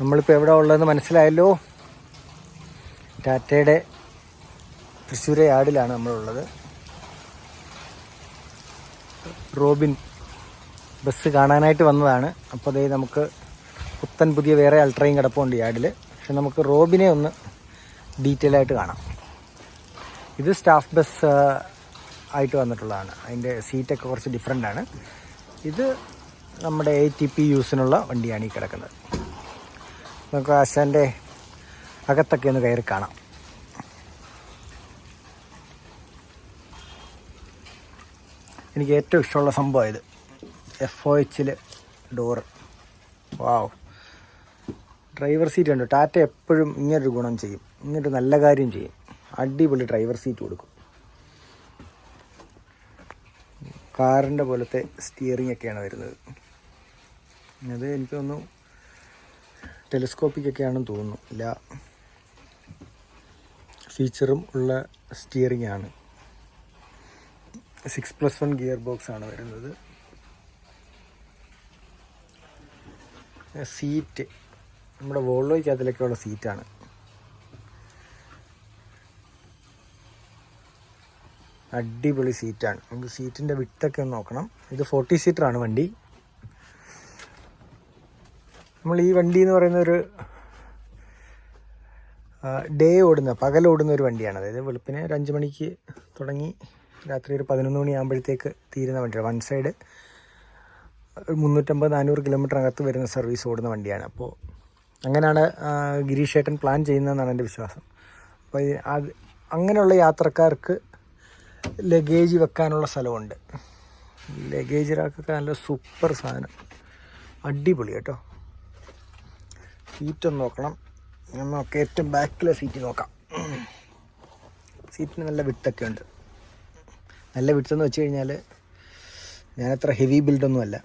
നമ്മളിപ്പോൾ എവിടെ ഉള്ളതെന്ന് മനസ്സിലായല്ലോ? ടാറ്റയുടെ തൃശ്ശൂർ യാർഡിലാണ് നമ്മളുള്ളത്. റോബിൻ ബസ് കാണാനായിട്ട് വന്നതാണ്. അപ്പോൾ അതേ നമുക്ക് പുത്തൻ പുതിയ വേറെ അൾട്രയും കിടപ്പുണ്ട് യാർഡിൽ പക്ഷെ നമുക്ക് റോബിനെ ഒന്ന് ഡീറ്റെയിൽ ആയിട്ട് കാണാം. ഇത് സ്റ്റാഫ് ബസ് ആയിട്ട് വന്നിട്ടുള്ളതാണ്. അതിന്റെ സീറ്റൊക്കെ കുറച്ച് ഡിഫറെന്റ് ആണ്. ഇത് നമ്മുടെ എ ടി പി യൂസിനുള്ള വണ്ടിയാണ് ഈ കിടക്കുന്നത്. നമുക്ക് ആശാന്റെ അകത്തൊക്കെ ഒന്ന് കയറി കാണാം. എനിക്ക് ഏറ്റവും ഇഷ്ടമുള്ള സംഭവം ഇത്. എഫ് ഒ എച്ചിൽ ഡോറ് വാവ് ഡ്രൈവർ സീറ്റ് ഉണ്ട് ടാറ്റ എപ്പോഴും ഇങ്ങനൊരു ഗുണം ചെയ്യും. ഇങ്ങനൊരു നല്ല കാര്യം ചെയ്യും. അടിപൊളി ഡ്രൈവർ സീറ്റ് കൊടുക്കും. കാറിന്റെ പോലത്തെ സ്റ്റിയറിംഗ് ഒക്കെയാണ് വരുന്നത്. അത് എനിക്ക് തോന്നുന്നു ടെലിസ്കോപ്പിക് ഒക്കെയാണെന്ന് തോന്നുന്നു. ഇല്ല. ഫീച്ചറും ഉള്ള സ്റ്റിയറിംഗ് ആണ് six plus one gear box ആണ് വരുന്നത്. സീറ്റ് നമ്മുടെ വോൾവോയ്ക്ക് അതിലൊക്കെയുള്ള സീറ്റാണ് അടിപൊളി സീറ്റാണ് നമുക്ക് സീറ്റിന്റെ വിട്ടൊക്കെ ഒന്ന് നോക്കണം. ഇത് ഫോർട്ടി സീറ്ററാണ് വണ്ടി. നമ്മൾ ഈ വണ്ടി എന്ന് പറയുന്ന ഒരു ഡേ ഓടുന്ന പകൽ ഓടുന്ന ഒരു വണ്ടിയാണ്. അതായത് വെളുപ്പിന് ഒരു അഞ്ച് മണിക്ക് തുടങ്ങി രാത്രി ഒരു പതിനൊന്ന് മണിയാകുമ്പോഴത്തേക്ക് തീരുന്ന വണ്ടിയാണ്. വൺ സൈഡ് മുന്നൂറ്റമ്പത് നാനൂറ് കിലോമീറ്ററിനകത്ത് വരുന്ന സർവീസ് ഓടുന്ന വണ്ടിയാണ്. അപ്പോൾ അങ്ങനെയാണ് ഗിരീഷ് ഏട്ടൻ പ്ലാൻ ചെയ്യുന്നതെന്നാണ് എന്റെ വിശ്വാസം. അപ്പോൾ അത് അങ്ങനെയുള്ള യാത്രക്കാർക്ക് ലഗേജ് വെക്കാനുള്ള സ്ഥലമുണ്ട്. ലഗേജ് റാക്കൊക്കെ നല്ല സൂപ്പർ സാധനം. അടിപൊളി കേട്ടോ. സീറ്റ് ഒന്ന് നോക്കണം. നമുക്ക് ഏറ്റവും ബാക്കിലെ സീറ്റ് നോക്കാം. സീറ്റിന് നല്ല വിട്ടൊക്കെ ഉണ്ട്. നല്ല വിട്ടെന്ന് വെച്ച് കഴിഞ്ഞാൽ ഞാനത്ര ഹെവി ബിൽഡൊന്നുമല്ല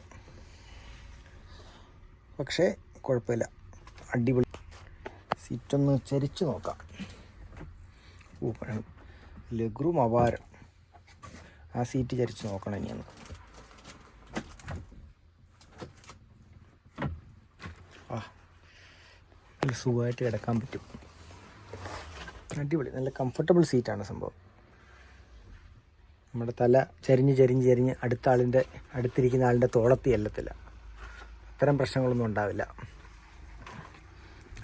പക്ഷേ കുഴപ്പമില്ല. അടിപൊളി. സീറ്റൊന്ന് ചരിച്ച് നോക്കാം. ഓ ലഘുറും അപാരം. ആ സീറ്റ് ചരിച്ച് നോക്കണം ഇനിയൊന്ന്. നല്ല സുഖമായിട്ട് കിടക്കാൻ പറ്റും. അടിപൊളി. നല്ല കംഫർട്ടബിൾ സീറ്റാണ് സംഭവം. നമ്മുടെ തല ചരിഞ്ഞ് ചരിഞ്ഞ് ചരിഞ്ഞ് അടുത്ത ആളിന്റെ അടുത്തിരിക്കുന്ന ആളിന്റെ തോളത്തി എല്ലത്തില്ല അത്തരം പ്രശ്നങ്ങളൊന്നും ഉണ്ടാവില്ല.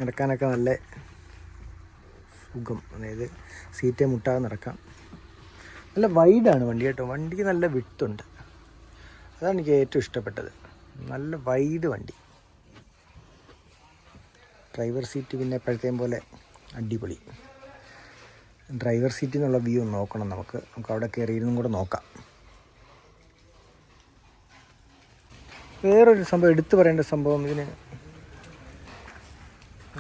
നടക്കാനൊക്കെ നല്ല സുഖം. അതായത് സീറ്റേ മുട്ടാതെ നടക്കാം. നല്ല വൈഡാണ് വണ്ടി കേട്ടോ. വണ്ടിക്ക് നല്ല വിട്ടുണ്ട് അതാണ് എനിക്ക് ഏറ്റവും ഇഷ്ടപ്പെട്ടത്. നല്ല വൈഡ് വണ്ടി. ഡ്രൈവർ സീറ്റ് പിന്നെ എപ്പോഴത്തെയും പോലെ അടിപൊളി. ഡ്രൈവർ സീറ്റിൽ നിന്നുള്ള വ്യൂ നോക്കണം നമുക്ക്. നമുക്ക് അവിടെ കയറിയിരുന്നും കൂടെ നോക്കാം. വേറൊരു സംഭവം എടുത്തു പറയേണ്ട സംഭവം ഇതിന്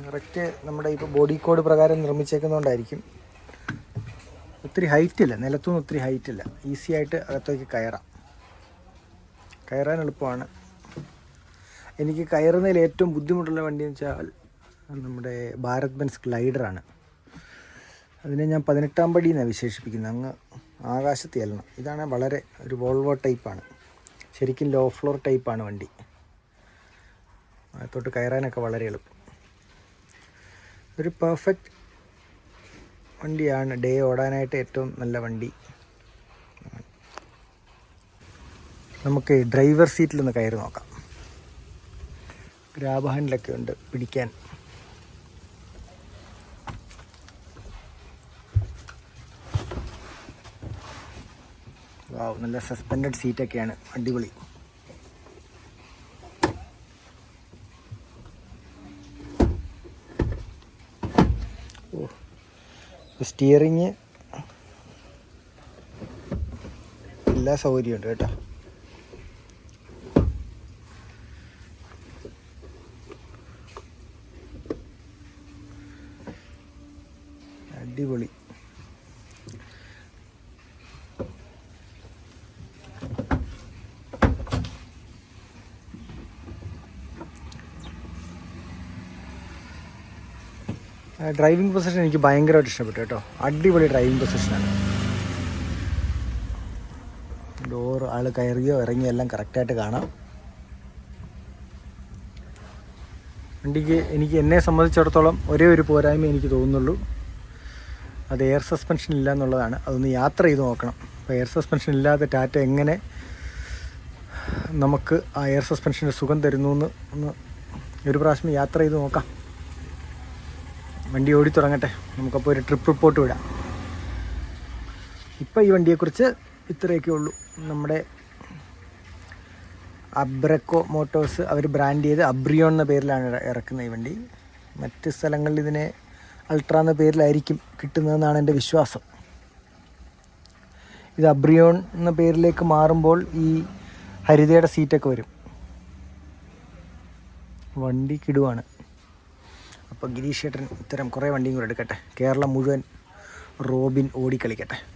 കറക്റ്റ് നമ്മുടെ ഇപ്പോൾ ബോഡി കോഡ് പ്രകാരം നിർമ്മിച്ചേക്കുന്നതുകൊണ്ടായിരിക്കും. ഒത്തിരി ഹൈറ്റില്ല നിലത്തുനിന്ന് ഒത്തിരി ഹൈറ്റില്ല ഈസി ആയിട്ട് അകത്തേക്ക് കയറാം. കയറാൻ എളുപ്പമാണ്. എനിക്ക് കയറുന്നതിൽ ഏറ്റവും ബുദ്ധിമുട്ടുള്ള വണ്ടി എന്ന് വെച്ചാൽ നമ്മുടെ ഭാരത് ബെൻസ് ഗ്ലൈഡറാണ്. അതിനെ ഞാൻ പതിനെട്ടാം പടി എന്നാണ് വിശേഷിപ്പിക്കുന്നത്. അങ്ങ് ആകാശത്ത് ചെല്ലണം. ഇതാണ് വളരെ ഒരു വോൾവോ ടൈപ്പാണ് ശരിക്കും ലോ ഫ്ലോർ ടൈപ്പാണ് വണ്ടി. അകത്തോട്ട് കയറാനൊക്കെ വളരെ എളുപ്പം. ഒരു പെർഫെക്റ്റ് വണ്ടിയാണ്. ഡേ ഓടാനായിട്ട് ഏറ്റവും നല്ല വണ്ടി. നമുക്ക് ഡ്രൈവർ സീറ്റിൽ കയറി നോക്കാം. ഗ്രാബ് ഉണ്ട്. പിടിക്കാൻ. വാവ് നല്ല സസ്പെൻഡഡ് സീറ്റൊക്കെയാണ് അടിപൊളി. സ്റ്റിയറിങ് എല്ലാ സൗകര്യമുണ്ട് കേട്ടോ അടിപൊളി ഡ്രൈവിംഗ് പൊസിഷൻ എനിക്ക് ഭയങ്കരമായിട്ട് ഇഷ്ടപ്പെട്ടു കേട്ടോ. അടിപൊളി ഡ്രൈവിംഗ് പൊസിഷനാണ് ഡോർ ആൾ കയറിയോ ഇറങ്ങിയോ എല്ലാം കറക്റ്റായിട്ട് കാണാം. വണ്ടിക്ക് എനിക്ക് എന്നെ സംബന്ധിച്ചിടത്തോളം ഒരേ ഒരു പോരായ്മ എനിക്ക് തോന്നുന്നുള്ളൂ. അത് എയർ സസ്പെൻഷൻ ഇല്ല എന്നുള്ളതാണ്. അതൊന്ന് യാത്ര ചെയ്ത് നോക്കണം. അപ്പോൾ എയർ സസ്പെൻഷൻ ഇല്ലാതെ ടാറ്റ എങ്ങനെ നമുക്ക് ആ എയർ സസ്പെൻഷന്റെ സുഖം തരുന്നു എന്ന് ഒന്ന് ഒരു പ്രാവശ്യം യാത്ര ചെയ്ത് നോക്കാം. വണ്ടി ഓടി തുടങ്ങട്ടെ. നമുക്കപ്പോൾ ഒരു ട്രിപ്പ് റിപ്പോർട്ട് വിടാം ഇപ്പോൾ ഈ വണ്ടിയെക്കുറിച്ച് ഇത്രയൊക്കെ ഉള്ളൂ. നമ്മുടെ അബ്രക്കോ മോട്ടോഴ്സ് അവർ ബ്രാൻഡ് ചെയ്ത് അബ്രിയോൺ എന്ന പേരിലാണ് ഇറ- ഇറക്കുന്നത് ഈ വണ്ടി. മറ്റ് സ്ഥലങ്ങളിൽ ഇതിനെ അൾട്ര എന്ന പേരിലായിരിക്കും കിട്ടുന്നതെന്നാണ് എന്റെ വിശ്വാസം. ഇത് അബ്രിയോൺ എന്ന പേരിലേക്ക് മാറുമ്പോൾ ഈ ഹരിതയുടെ സീറ്റൊക്കെ വരും. വണ്ടി കിടുവാണ്. അപ്പോൾ ഗിരീഷ് ചേട്ടൻ ഇത്തരം കുറേ വണ്ടിയും കൂടെ എടുക്കട്ടെ. കേരളം മുഴുവൻ റോബിൻ ഓടിക്കളിക്കട്ടെ.